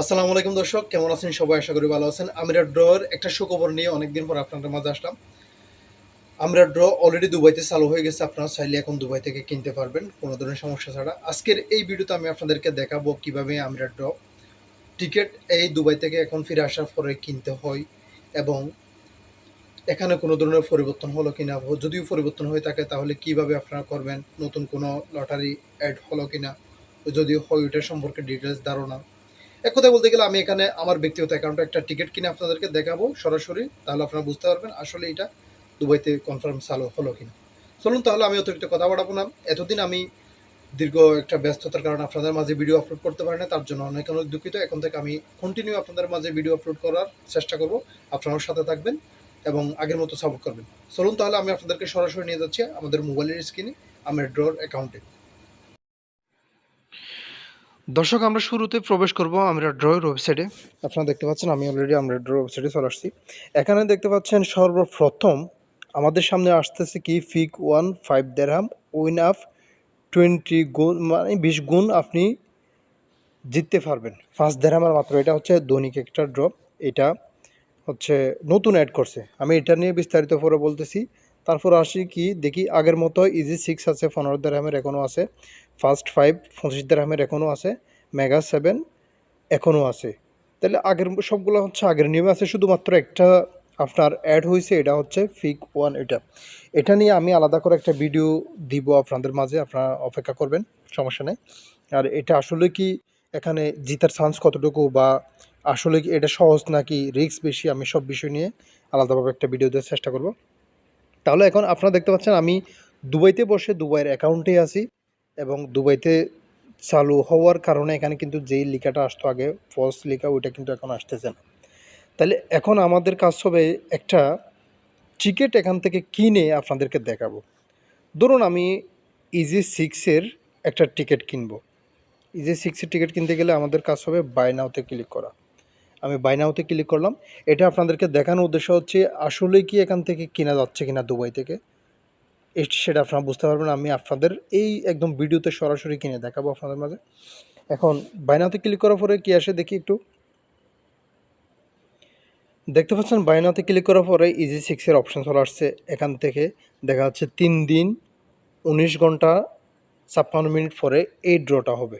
আসসালামু আলাইকুম দর্শক, কেমন আছেন সবাই? আশা করি ভালো আছেন। আমরা ড্রয়ের একটা সুখবর নিয়ে অনেকদিন পর আপনাদের মাঝে আসলাম। আমরা ড্র অলরেডি দুবাইতে চালু হয়ে গেছে, আপনারা চাইলে এখন দুবাই থেকে কিনতে পারবেন, কোনো ধরনের সমস্যা ছাড়া। আজকের এই ভিডিওতে আমি আপনাদেরকে দেখাবো কীভাবে আমরা ড্র টিকিট এই দুবাই থেকে এখন ফিরে আসার পরে কিনতে হয় এবং এখানে কোনো ধরনের পরিবর্তন হলো কিনা, যদিও পরিবর্তন হয়ে থাকে, তাহলে কীভাবে আপনারা করবেন, নতুন কোনো লটারি অ্যাড হলো কিনা, যদিও হয় ওইটার সম্পর্কে ডিটেলস ধারণা। এক কথা বলতে গেলে আমি এখানে আমার ব্যক্তিগত অ্যাকাউন্টে একটা টিকিট কিনে আপনাদেরকে দেখাবো সরাসরি, তাহলে আপনারা বুঝতে পারবেন আসলে এটা দুবাইতে কনফার্ম চালু হলো কিনা। চলুন তাহলে আমি অতিরিক্ত কথা বাড়াবো না। এতদিন আমি দীর্ঘ একটা ব্যস্ততার কারণে আপনাদের মাঝে ভিডিও আপলোড করতে পারি না তার জন্য অনেক অনেক দুঃখিত। এখন থেকে আমি কন্টিনিউ আপনাদের মাঝে ভিডিও আপলোড করার চেষ্টা করব। আপনারাও সাথে থাকবেন এবং আগের মতো সাপোর্ট করবেন। চলুন তাহলে আমি আপনাদেরকে সরাসরি নিয়ে যাচ্ছি আমাদের মোবাইলের স্ক্রিনে আমার ড্রর অ্যাকাউন্টে দর্শক, আমরা শুরুতে প্রবেশ করব আমরা ড্রয়ের ওয়েবসাইটে আপনারা দেখতে পাচ্ছেন, আমি অলরেডি আমরা ড্র ওয়েবসাইটে চলে আসছি। এখানে দেখতে পাচ্ছেন সর্বপ্রথম আমাদের সামনে আসতেছে কি? ফিক ওয়ান, ফাইভ দেড়হাম উইন আপ, টোয়েন্টি গুণ মানে বিশ গুণ আপনি জিততে পারবেন। ফার্স্ট দেড়হামের মাত্র, এটা হচ্ছে দৈনিক একটা ড্রপ এটা হচ্ছে নতুন অ্যাড করছে। আমি এটা নিয়ে বিস্তারিত পরে বলতেছি। তারপর আসি কি, দেখি আগের মতো ইজি সিক্স আছে পনেরো দেড়হামের এখনও আছে। ফার্স্ট ফাইভ পঁচিশ দেড়হামের এখনও আছে। মেগা সেভেন এখনও আছে। তাহলে আগের সবগুলো হচ্ছে আগের নিয়মে আছে, শুধুমাত্র একটা আপনার অ্যাড হয়েছে এটা হচ্ছে ফিক ওয়ান এটা। এটা নিয়ে আমি আলাদা করে একটা ভিডিও দিব আপনাদের মাঝে, আপনারা অপেক্ষা করবেন, সমস্যা নেই। আর এটা আসলে কি এখানে জিতার চান্স কতটুকু বা আসলে কি এটা সহজ নাকি রিস্ক বেশি, আমি সব বিষয় নিয়ে আলাদাভাবে একটা ভিডিও দেওয়ার চেষ্টা করব। তাহলে এখন আপনারা দেখতে পাচ্ছেন আমি দুবাইতে বসে দুবাইয়ের অ্যাকাউন্টে আছি এবং দুবাইতে চালু হওয়ার কারণে এখানে কিন্তু যেই লেখাটা আসতো আগে ফলস লেখা, ওইটা কিন্তু এখন আসতেছে না। তাহলে এখন আমাদের কাজ হবে একটা টিকিট এখান থেকে কিনে আপনাদেরকে দেখাবো। ধরুন আমি ইজি সিক্সের একটা টিকিট কিনবো। ইজি সিক্সের টিকিট কিনতে গেলে আমাদের কাজ হবে বাই নাওতে ক্লিক করা। আমি বাই নাওতে ক্লিক করলাম। এটা আপনাদেরকে দেখানোর উদ্দেশ্য হচ্ছে আসলে কি এখান থেকে কেনা যাচ্ছে কিনা দুবাই থেকে? সেটা আপনারা বুঝতে পারবেন, আমি আপনাদের এই একদম ভিডিওতে সরাসরি কিনে দেখাবো আপনাদের মাঝে। এখন বাইনাতে ক্লিক করার পরে কি আসে দেখি একটু। দেখতে পাচ্ছেন বাইনাতে ক্লিক করার পরে ইজি সিক্সের অপশন চলে আসছে। এখান থেকে দেখা যাচ্ছে তিন দিন, উনিশ ঘণ্টা, ছাপ্পান্ন মিনিট পরে এই ড্রটা হবে।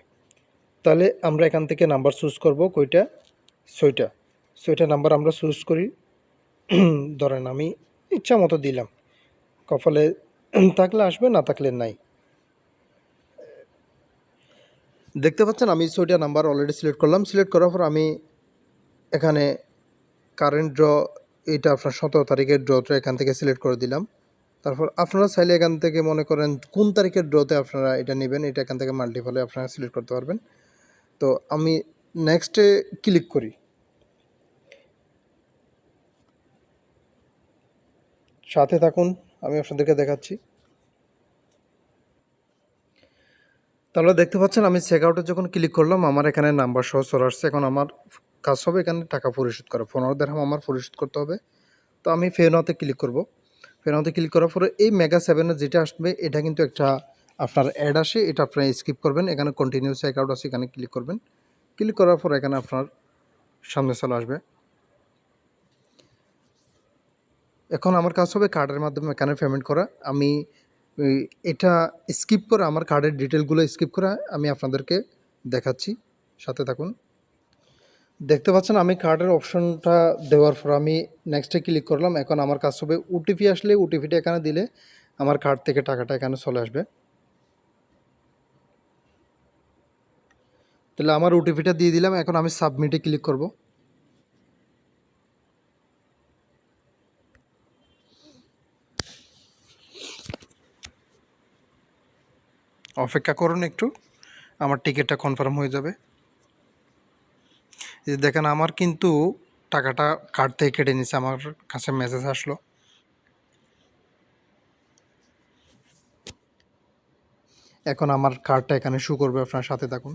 তাহলে আমরা এখান থেকে নাম্বার চুজ করব কইটা? ছয়টা। ছয়টা নাম্বার আমরা চুজ করি। ধরেন আমি ইচ্ছা মতো দিলাম। কপালে থাকলে আসবে, না থাকলে নাই। দেখতে পাচ্ছেন, আমি ছয়টা নাম্বার অলরেডি সিলেক্ট করলাম। সিলেক্ট করার পর আমি এখানে কারেন্ট ড্র এটা আপনার সতেরো তারিখের ড্রটা এখান থেকে সিলেক্ট করে দিলাম। তারপর আপনারা চাইলে এখান থেকে মনে করেন কোন তারিখের ড্রতে আপনারা এটা নেবেন, এটা এখান থেকে মাল্টিপলে আপনারা সিলেক্ট করতে পারবেন। তো আমি নেক্সটে ক্লিক করি। সাথে থাকুন, আমি আপনাদেরকে দেখাচ্ছি। তাহলে দেখতে পাচ্ছেন, আমি চেক আউটে যখন ক্লিক করলাম, আমার এখানে নাম্বার সহ চলে আসছে। এখন আমার কাজ হবে এখানে টাকা পরিশোধ করা। পনেরো দেড়হাম আমার পরিশোধ করতে হবে। তো আমি ফেনাতে ক্লিক করব। ফেনাতে ক্লিক করার পরে এই মেগা সেভেনের যেটা আসবে, এটা কিন্তু একটা আপনার অ্যাড আসে, এটা আপনারা স্কিপ করবেন। এখানে কন্টিনিউ চেক আউট আছে, এখানে ক্লিক করবেন। ক্লিক করার পর এখানে আপনার সামনে চলে আসবে। এখন আমার কাজ হবে কার্ডের মাধ্যমে এখানে পেমেন্ট করা। আমি এটা স্কিপ করে আমার কার্ডের ডিটেলগুলো স্কিপ করে আমি আপনাদেরকে দেখাচ্ছি। সাথে থাকুন। দেখতে পাচ্ছেন আমি কার্ডের অপশনটা দেওয়ার পর আমি নেক্সটে ক্লিক করলাম। এখন আমার কাজ হবে ওটিপি আসলে ওটিপিটা এখানে দিলে আমার কার্ড থেকে টাকাটা এখানে চলে আসবে। তাহলে আমার ওটিপিটা দিয়ে দিলাম, এখন আমি সাবমিটে ক্লিক করব। অপেক্ষা করুন একটু, আমার টিকিটটা কনফার্ম হয়ে যাবে। যে দেখেন, আমার কিন্তু টাকাটা কার্ড থেকে কেটে নিচ্ছে আমার কাছে মেসেজ আসলো। এখন আমার কার্ডটা এখানে শু করবে, আপনার সাথে থাকুন।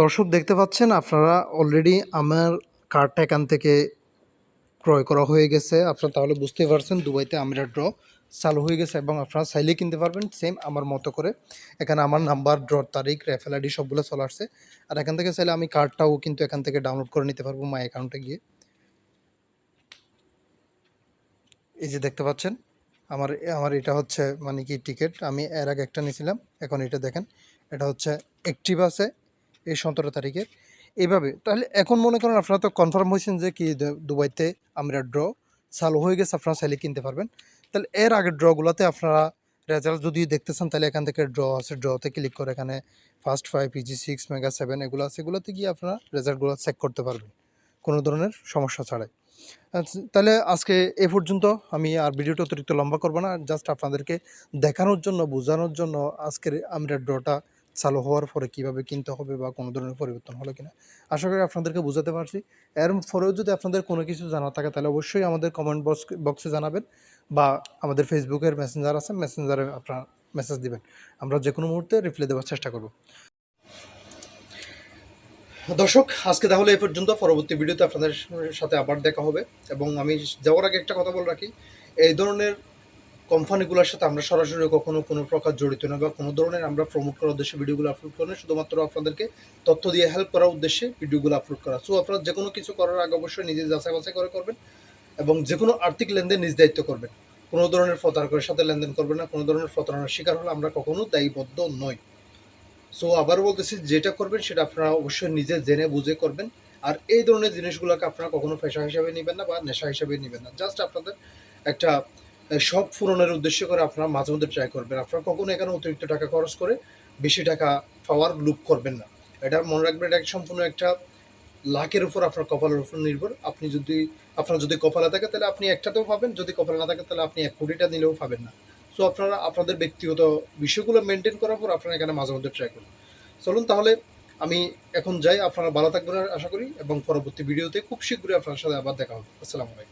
দর্শক দেখতে পাচ্ছেন, আপনারা অলরেডি আমার কার্ডটা এখান থেকে ক্রয় করা হয়ে গেছে। আপনারা তাহলে বুঝতেই পারছেন, দুবাইতে আমরা ড্র চালু হয়ে গেছে এবং আপনারা চাইলেই কিনতে পারবেন সেম আমার মতো করে। এখানে আমার নাম্বার ড্র তারিখ রেফেল আইডি সবগুলো চলে আসছে। আর এখান থেকে চাইলে আমি কার্ডটাও কিন্তু এখান থেকে ডাউনলোড করে নিতে পারব মাই অ্যাকাউন্টে গিয়ে। এই যে দেখতে পাচ্ছেন, আমার আমার এটা হচ্ছে মানে কি টিকিট আমি এর আগে একটা নিয়েছিলাম, এখন এটা দেখেন, এটা হচ্ছে অ্যাক্টিভ আছে। এই সতেরো তারিখের। এইভাবে। তাহলে এখন মনে করেন আপনারা তো কনফার্ম হয়েছেন যে কি দুবাইতে আমরা ড্র চালু হয়ে গেছে আপনারা চাইলে কিনতে পারবেন। তাহলে এর আগের ড্রগুলোতে আপনারা রেজাল্ট যদি দেখতে চান তাহলে এখান থেকে ড্র আছে। ড্রতে ক্লিক করে এখানে ফার্স্ট ফাইভ পিজি সিক্স মেগা সেভেন এগুলো আছে এগুলোতে গিয়ে আপনারা রেজাল্টগুলো চেক করতে পারবেন। কোনো ধরনের সমস্যা ছাড়াই। আচ্ছা, তাহলে আজকে এ পর্যন্ত আমি আর ভিডিওটা অতিরিক্ত লম্বা করব না। জাস্ট আপনাদেরকে দেখানোর জন্য বোঝানোর জন্য আজকের আমরা ড্রটা চালু হওয়ার পরে কীভাবে কিনতে হবে বা কোনো ধরনের পরিবর্তন হলো কিনা, আশা করি আপনাদেরকে বোঝাতে পারছি। এর পরেও যদি আপনাদের কোনো কিছু জানা থাকে, তাহলে অবশ্যই আমাদের কমেন্ট বক্স বক্সে জানাবেন বা আমাদের ফেসবুকের মেসেঞ্জার আছে মেসেঞ্জারে আপনারা মেসেজ দিবেন। আমরা যে কোনো মুহূর্তে রিপ্লাই দেওয়ার চেষ্টা করব। দর্শক, আজকে তাহলে এই পর্যন্ত। পরবর্তী ভিডিওতে আপনাদের সাথে আবার দেখা হবে। এবং আমি যাওয়ার আগে একটা কথা বলে রাখি, এই ধরনের কোম্পানিগুলোর সাথে আমরা সরাসরি কখনো কোনো প্রকার জড়িত না বা কোনো ধরনের আমরা প্রমোট করার উদ্দেশ্যে ভিডিওগুলো আপলোড করি না, শুধুমাত্র আপনাদেরকে তথ্য দিয়ে হেল্প করার উদ্দেশ্যে ভিডিওগুলো আপলোড করা। সো আপনারা যে কোনো কিছু করার আগে অবশ্যই নিজে যাচাই বাছাই করে করবেন এবং যে কোনো আর্থিক লেনদেন নিজ দায়িত্ব করবেন। কোনো ধরনের প্রতারকের সাথে লেনদেন করবেন না কোনো ধরনের প্রতারণার শিকার হলে আমরা কখনো দায়ীবদ্ধ নই। সো আবার বলতেছি যেটা করবেন সেটা আপনারা অবশ্যই নিজে জেনে বুঝে করবেন। আর এই ধরনের জিনিসগুলোকে আপনারা কখনো পেশা হিসাবে নেবেন না বা নেশা হিসাবে নেবেন না। জাস্ট আপনাদের একটা শখ পূরণের উদ্দেশ্য করে আপনারা মাঝে মধ্যে ট্রাই করবেন। আপনারা কখনো এখানে অতিরিক্ত টাকা খরচ করে বেশি টাকা পাওয়ার লুপ করবেন না। এটা মনে রাখবেন, এটা সম্পূর্ণ একটা লাখের উপর আপনার কপালের উপর নির্ভর। আপনি যদি, আপনার যদি কপালে থাকে তাহলে আপনি একটাতেও পাবেন, যদি কপালে না থাকে তাহলে আপনি এক কোটিটা নিলেও পাবেন না। সো আপনারা, আপনাদের ব্যক্তিগত বিষয়গুলো মেনটেন করার পর আপনারা এখানে মাঝে মধ্যে ট্রাই করুন। চলুন তাহলে আমি এখন যাই, আপনারা ভালো থাকবেন আশা করি, এবং পরবর্তী ভিডিওতে খুব শীঘ্রই আপনার সাথে আবার দেখা হবে। আসসালামু আলাইকুম।